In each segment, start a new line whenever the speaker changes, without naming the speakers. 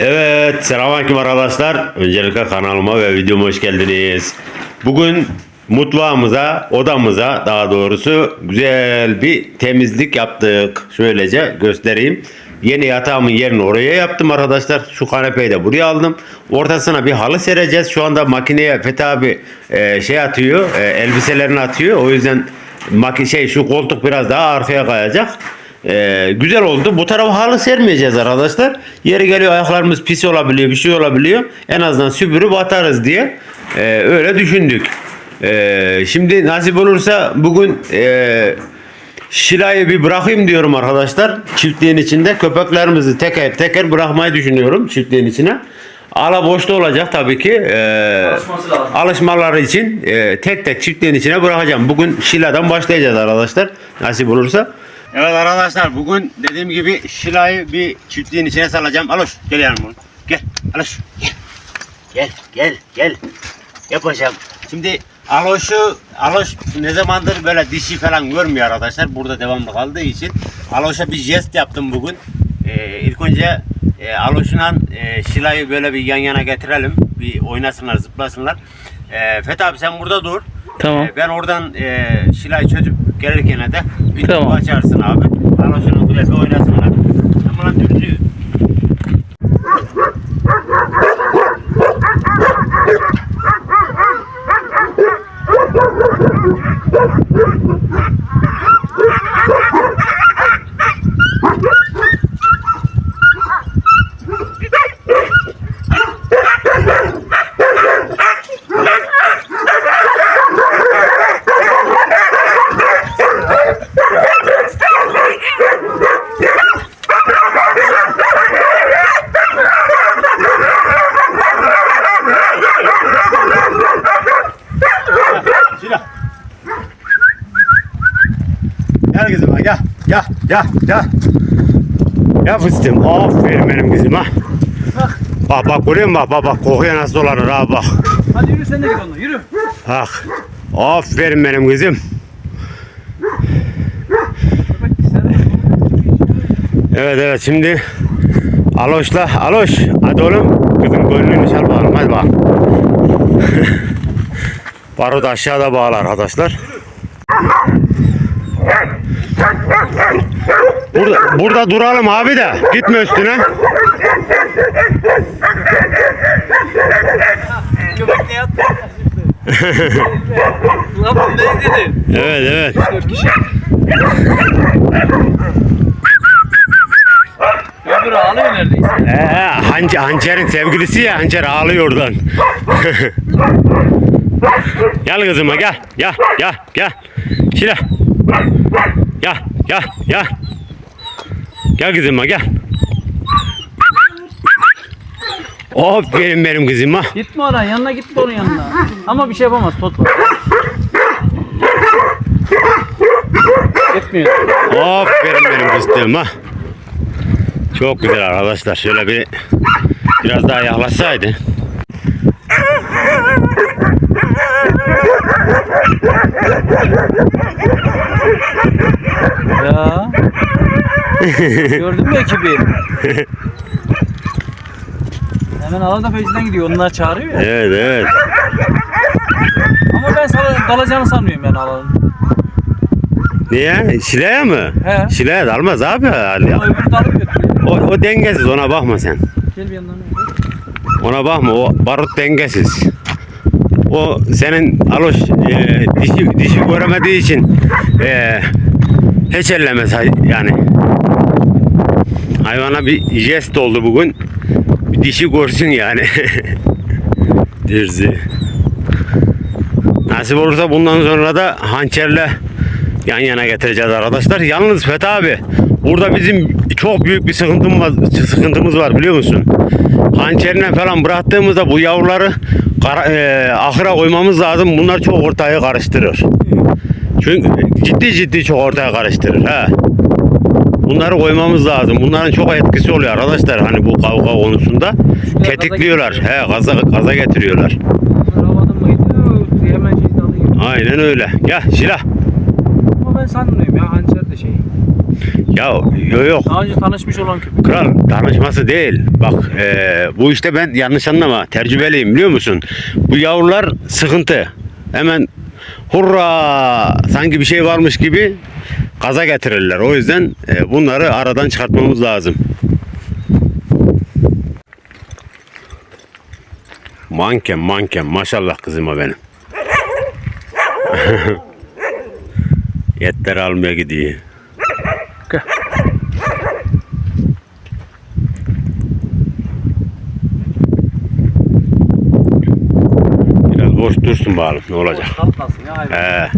Evet, selamünaleyküm arkadaşlar. Öncelikle kanalıma ve videoma hoş geldiniz. Bugün mutfağımıza, odamıza daha doğrusu güzel bir temizlik yaptık. Şöylece göstereyim. Yeni yatağımın yerini oraya yaptım arkadaşlar. Şu kanepeyi de buraya aldım. Ortasına bir halı sereceğiz. Şu anda makineye Fethi abi e, şey atıyor, e, elbiselerini atıyor. O yüzden şey şu koltuk biraz daha arkaya kayacak. Ee, güzel oldu. Bu tarafa halı sermeyeceğiz arkadaşlar. Yeri geliyor ayaklarımız pis olabiliyor, bir şey olabiliyor. En azından süpürüp atarız diye ee, öyle düşündük. Ee, şimdi nasip olursa bugün ee, Şilayı bir bırakayım diyorum arkadaşlar. Çiftliğin içinde köpeklerimizi teker teker bırakmayı düşünüyorum çiftliğin içine. Ala boşta olacak tabii ki. Ee, alışmaları için ee, tek tek çiftliğin içine bırakacağım. Bugün Şila'dan başlayacağız arkadaşlar. Nasip olursa. Evet arkadaşlar bugün dediğim gibi Şila'yı bir çiftliğin içine salacağım. Aloş gel yanıma. Gel Aloş gel. Gel gel gel. Yapacağım. Şimdi Aloş'u Aloş ne zamandır böyle dişi falan görmüyor arkadaşlar. Burada devamlı kaldığı için Aloş'a bir jest yaptım bugün. Ee, ilk önce e, Aloş'la e, Şila'yı böyle bir yan yana getirelim. Bir oynasınlar, zıplasınlar. E, Fethi abi sen burada dur.
Tamam.
E, ben oradan e, Şila'yı çözüp gelirken de bir
Tamam.
açarsın abi. Aloş'un böyle bir oynasınlar. Ama lan dürtüyor. Şila. Gel kızım ha, gel. Gel gel. Gel fıstığım. Aferin benim kızım ha. Bak bak görüyor musun? Bak bak bak kokuya nasıl dolanır ha bak.
Hadi yürü sen de git onunla yürü.
Bak. Aferin benim kızım. Evet evet şimdi Aloş'la Aloş hadi oğlum kızım gönlünü çal bakalım hadi bakalım. Barut aşağıda bağlı arkadaşlar. Burada, burada duralım abi de gitme üstüne.
Köpek ne yaptı? Lan bu ne dedi?
Evet evet.
Dört kişi. Öbürü ağlıyor neredeyse.
Ee, hanç, hançerin sevgilisi ya hançer ağlıyor oradan. gel kızıma gel gel gel gel. Şile. Gel gel gel. Gel kızıma gel. Aferin benim kızıma.
Gitme oradan yanına gitme onun yanına. Ama bir şey yapamaz tot var. Gitmiyor.
Aferin benim fıstığıma. Çok güzel arkadaşlar. Şöyle bir biraz daha yaklaşsaydı.
Ya. Gördün mü ekibi? Hemen alanda peşinden gidiyor. Onlar çağırıyor ya.
Evet evet.
Ama ben sana dalacağını sanmıyorum yani alanın.
Niye? Şileye mi?
He.
Şileye dalmaz abi.
O öbürü dalı götürüyor.
O, o dengesiz ona bakma sen.
Gel bir yandan.
Ona bakma o barut dengesiz. O senin aloş e, dişi, dişi göremediği için e, hiç ellemez yani. Hayvana bir jest oldu bugün. Bir dişi görsün yani. Dirzi. Nasip olursa bundan sonra da hançerle yan yana getireceğiz arkadaşlar. Yalnız Fethi abi burada bizim çok büyük bir sıkıntımız var, biliyor musun? Hançerine falan bıraktığımızda bu yavruları kara, e, ahıra koymamız lazım. Bunlar çok ortaya karıştırır. Çünkü ciddi ciddi çok ortaya karıştırır. He. Bunları koymamız lazım. Bunların çok etkisi oluyor arkadaşlar. Hani bu kavga konusunda tetikliyorlar. He, gaza gaza getiriyorlar.
Onlar havadan mı gidiyor? Hemen şey dalıyor.
Aynen öyle. Gel Şila.
Ama ben sanmıyorum ya hançer de şey.
Ya yok yok.
Daha önce tanışmış olan köpek.
Kral danışması değil. Bak eee, bu işte ben yanlış anlama. Tecrübeliyim biliyor musun? Bu yavrular sıkıntı. Hemen hurra sanki bir şey varmış gibi gaza getirirler. O yüzden eee, bunları aradan çıkartmamız lazım. Manken manken maşallah kızıma benim. Yetleri almaya gidiyor. Biraz boş dursun bakalım ne olacak. He.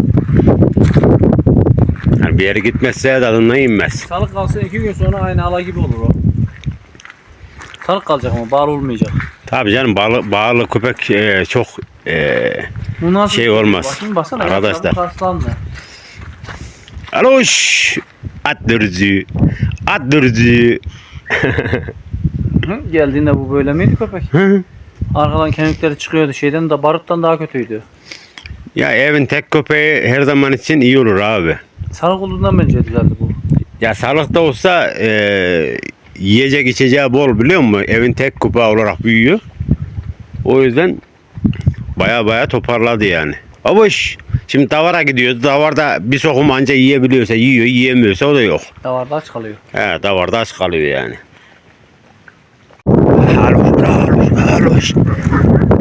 Yani bir yere gitmezse tadından inmez.
Salık kalsın iki gün sonra aynı ala gibi olur o. Salık kalacak ama bağlı olmayacak.
Tabii canım bağlı, bağlı köpek e, çok e,
Bu nasıl
Şey olmaz.
Bakayım baksana. ya,
Arkadaşlar.
salık aslandı.
aloş at dürüzü at dürüzü?
Geldiğinde bu böyle miydi köpek?
Hı.
Arkadan kemikleri çıkıyordu şeyden de baruttan daha kötüydü.
ya evin tek köpeği her zaman için iyi olur abi.
Salık olduğundan bence düzeldi bu.
Ya sağlıkta olsa e, yiyecek içeceği bol biliyor musun? Evin tek köpeği olarak büyüyor. O yüzden baya baya toparladı yani. Abuş. Şimdi davara gidiyoruz. Davarda bir sokum anca yiyebiliyorsa yiyor, yiyemiyorsa o da yok.
Davarda aç kalıyor.
He, davarda aç kalıyor yani. Aloş, aloş, aloş.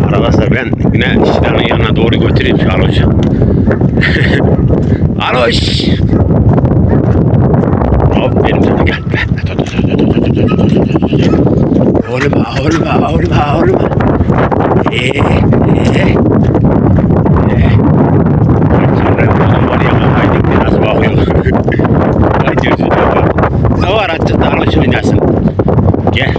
Arkadaşlar ben yine Şilan'ın yanına doğru götüreyim şu aloşu. Aloş. Oğlum benim sana gel. Oğlum oğlum oğlum oğlum. Ee, ee. Ne var açtı darlışın oynasın. Gel.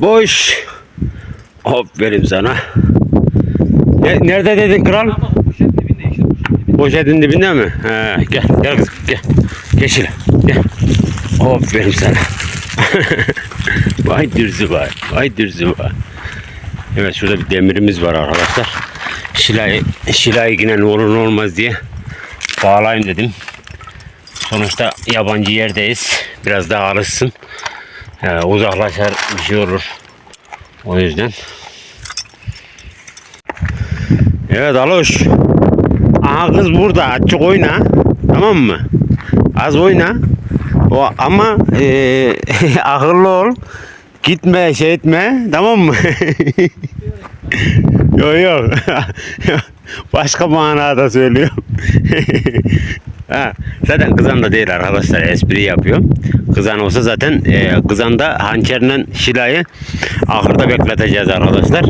Boş. Aferin sana. Ne, nerede dedin kral?
Dibinde işte dibinde.
Poşetin dibinde mi? He, gel, gel kızım, gel. Geçil, gel. Aferin sana. vay dürzü var, vay dürzü var. Evet, şurada bir demirimiz var arkadaşlar. Şilayı, şilayı yine ne olur ne olmaz diye bağlayayım dedim. Sonuçta yabancı yerdeyiz. Biraz daha alışsın. Ee, uzaklaşar bir şey olur. O yüzden. Evet Aloş. Aha kız burada açık oyna. Tamam mı? Az oyna. O, ama eee, akıllı ol. Gitme şey etme. Tamam mı? yok yok. Başka manada söylüyorum. ha, zaten kızan da değil arkadaşlar espri yapıyorum. Kızan olsa zaten e, kızan da hançerle şilayı ahırda bekleteceğiz arkadaşlar.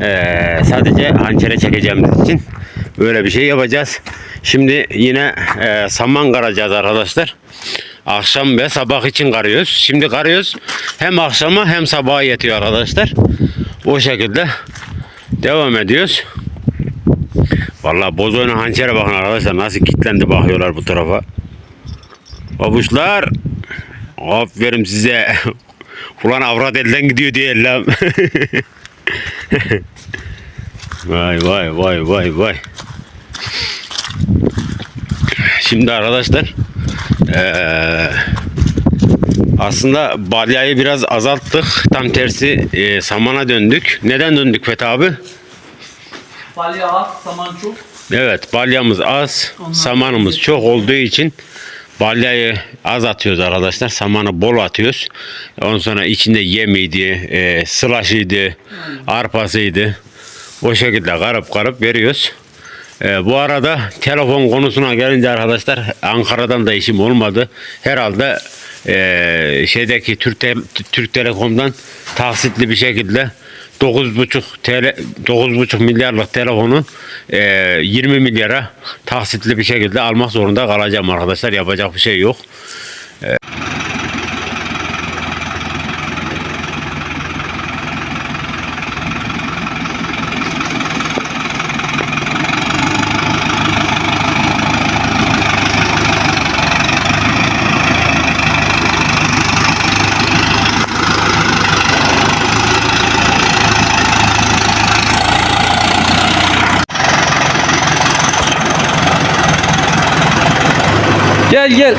E, sadece hançere çekeceğimiz için böyle bir şey yapacağız. Şimdi yine e, saman karacağız arkadaşlar. Akşam ve sabah için karıyoruz. Şimdi karıyoruz. Hem akşama hem sabaha yetiyor arkadaşlar. O şekilde devam ediyoruz. Vallahi bozoyna hançere bakın arkadaşlar nasıl kilitlendi bakıyorlar bu tarafa. Babuşlar aferin size. Ulan avrat elden gidiyor diye ellam. vay vay vay vay vay. Şimdi arkadaşlar eee, aslında balyayı biraz azalttık. Tam tersi eee, samana döndük. Neden döndük Fethi abi?
Balya az, saman çok.
Evet balyamız az,
Ondan
samanımız çok olduğu için balyayı az atıyoruz arkadaşlar. Samanı bol atıyoruz. Ondan sonra içinde yemiydi, e, sılaşıydı, arpasıydı. O şekilde karıp karıp veriyoruz. E, bu arada telefon konusuna gelince arkadaşlar Ankara'dan da işim olmadı. Herhalde e, şeydeki Türk, Türk Telekom'dan taksitli bir şekilde 9,5 TL 9,5 milyarlık telefonu e, 20 milyara taksitli bir şekilde almak zorunda kalacağım arkadaşlar. Yapacak bir şey yok.
Gel gel.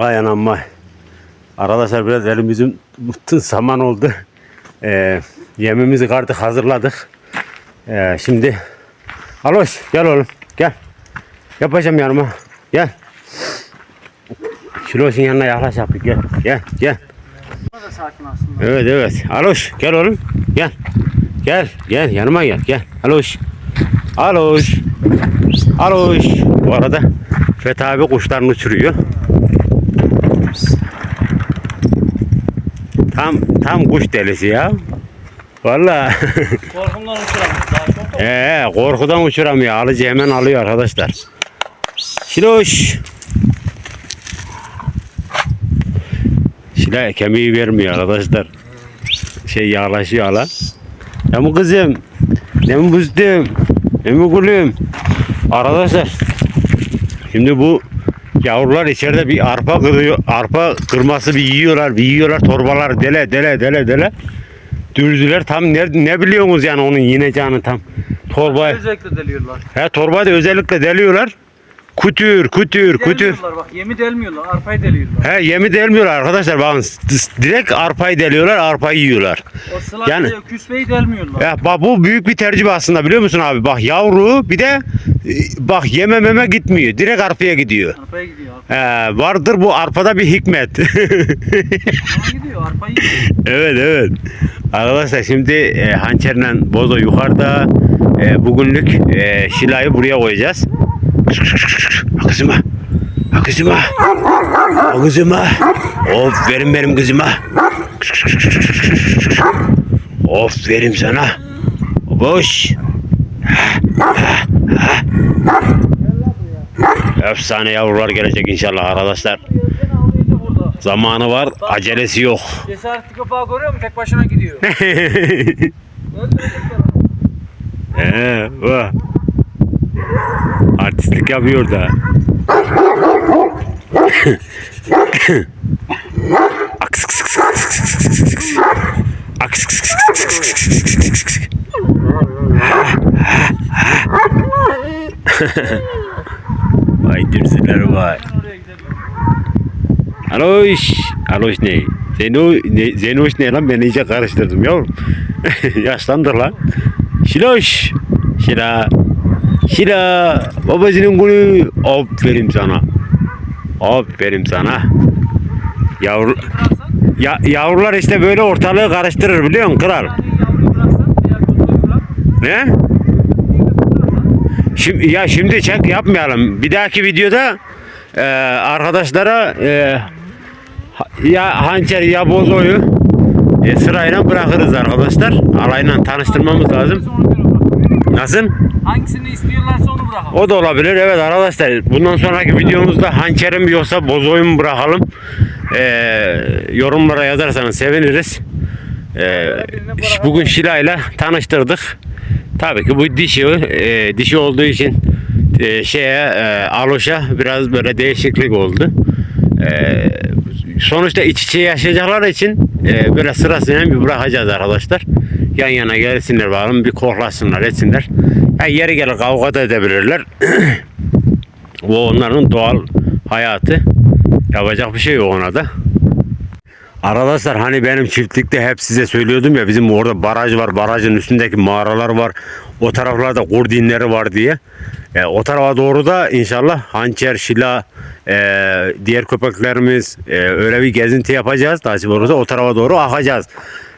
Vay anam vay. Arkadaşlar biraz elimizin bütün saman oldu. Ee, yemimizi artık hazırladık. Ee, şimdi Aloş gel oğlum gel. Yapacağım yanıma. Gel. Kiloşun yanına yaklaş yapayım gel. Gel gel. Evet evet. Aloş gel oğlum. Gel. Gel gel yanıma gel gel. Aloş. Aloş. Aloş. Bu arada Fethi abi kuşlarını uçuruyor. Tam tam kuş delisi ya. Vallahi
Korkumdan daha çok.
ee, korkudan uçuramıyor. Alıcı hemen alıyor arkadaşlar. Şiloş. Şila kemiği vermiyor arkadaşlar. Şey yağlaşıyor hala. Ya mı kızım? Ne mi buzdum? Ne mi gülüm? Arkadaşlar. Şimdi bu yavrular içeride bir arpa kırıyor. Arpa kırması bir yiyorlar. Bir yiyorlar torbalar dele dele dele dele. Dürzüler tam ne, ne biliyorsunuz yani onun yineceğini tam. Torba,
Özellikle deliyorlar.
he torba da özellikle deliyorlar. Kütür, kütür, kütür.
Delmiyorlar bak yemi delmiyorlar. Arpayı deliyorlar.
He yemi delmiyorlar arkadaşlar bakın direkt arpayı deliyorlar arpayı yiyorlar.
O sıla
Yani-
küspeyi delmiyorlar.
Ya bak bu büyük bir tercih aslında biliyor musun abi? Bak yavru bir de e, bak yeme meme gitmiyor. Direkt arpaya gidiyor.
Arpaya gidiyor.
He, vardır bu arpada bir hikmet.
Arpaya gidiyor. Arpayı yiyor.
evet evet. Arkadaşlar şimdi e, hançerle bozo yukarıda. E, bugünlük e, şilayı buraya koyacağız. Kızıma. Kızıma. Ha kızıma. Of verin benim kızıma. Of verim sana. Boş. Efsane yavrular gelecek inşallah arkadaşlar. Zamanı var, acelesi yok.
Cesaretli kapağı görüyor musun? Tek başına gidiyor.
Vah. Artistlik yapıyor da. vay dirziler vay. Aloş. Aloş ne? Zeno, ne, Zenoş ne lan? Ben iyice karıştırdım yavrum. Yaşlandır lan. Şiloş. Şila. Şila. Babasının günü. Aferin sana. Aferin sana. Yavru, ya, yavrular işte böyle ortalığı karıştırır biliyor musun kral? Ne? Şimdi, ya şimdi çek yapmayalım. Bir dahaki videoda e, arkadaşlara e, ya hançer ya bozoyu e, sırayla bırakırız arkadaşlar. Alayla tanıştırmamız lazım.
Biz ona göre bırakalım.
Nasıl?
Hangisini istiyorlarsa onu bırakalım.
O da olabilir. Evet arkadaşlar. Bundan sonraki videomuzda hançeri mi yoksa bozoyu mu bırakalım? E, yorumlara yazarsanız seviniriz. E, bugün Şila ile tanıştırdık. Tabii ki bu dişi e, dişi olduğu için e, şeye e, Aloş'a biraz böyle değişiklik oldu. E, sonuçta iç içe yaşayacaklar için e, böyle sırasıyla bir bırakacağız arkadaşlar. Yan yana gelsinler bakalım bir koklasınlar etsinler. Ha, yeri gelir kavga da edebilirler. Bu onların doğal hayatı. Yapacak bir şey yok ona da. Arkadaşlar hani benim çiftlikte hep size söylüyordum ya bizim orada baraj var. Barajın üstündeki mağaralar var. O taraflarda kurdinleri var diye. E, o tarafa doğru da inşallah hançer, şila, e, diğer köpeklerimiz e, öyle bir gezinti yapacağız. Nasip olursa o tarafa doğru akacağız.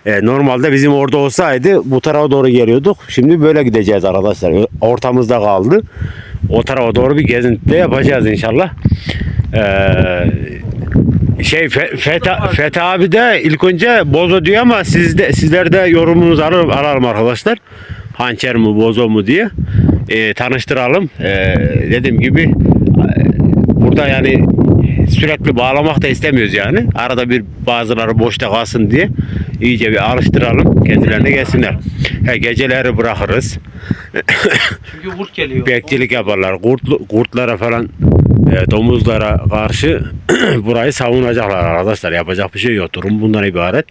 E, normalde bizim orada olsaydı bu tarafa doğru geliyorduk. Şimdi böyle gideceğiz arkadaşlar. Ortamızda kaldı. O tarafa doğru bir gezinti de yapacağız inşallah. Eee şey Fe- Fethi, Fethi abi de ilk önce bozo diyor ama siz de, sizler de yorumunuzu alır, alalım arkadaşlar. Hançer mi bozo mu diye. E, tanıştıralım. E, dediğim gibi e, burada yani sürekli bağlamak da istemiyoruz yani. Arada bir bazıları boşta kalsın diye iyice bir alıştıralım. Kendilerine gelsinler. He, geceleri bırakırız.
Çünkü kurt geliyor.
Bekçilik yaparlar. Kurt, kurtlara falan e, domuzlara karşı burayı savunacaklar arkadaşlar. Yapacak bir şey yok. Durum bundan ibaret.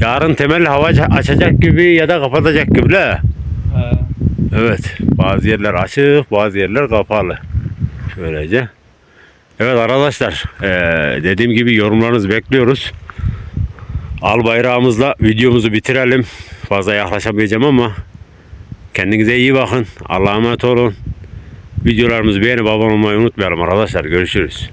Yarın temel hava açacak gibi ya da kapatacak gibi la. Evet. Bazı yerler açık, bazı yerler kapalı. Şöylece. Evet arkadaşlar. dediğim gibi yorumlarınızı bekliyoruz. Al bayrağımızla videomuzu bitirelim. Fazla yaklaşamayacağım ama kendinize iyi bakın. Allah'a emanet olun. Videolarımızı beğenip abone olmayı unutmayalım arkadaşlar. Görüşürüz.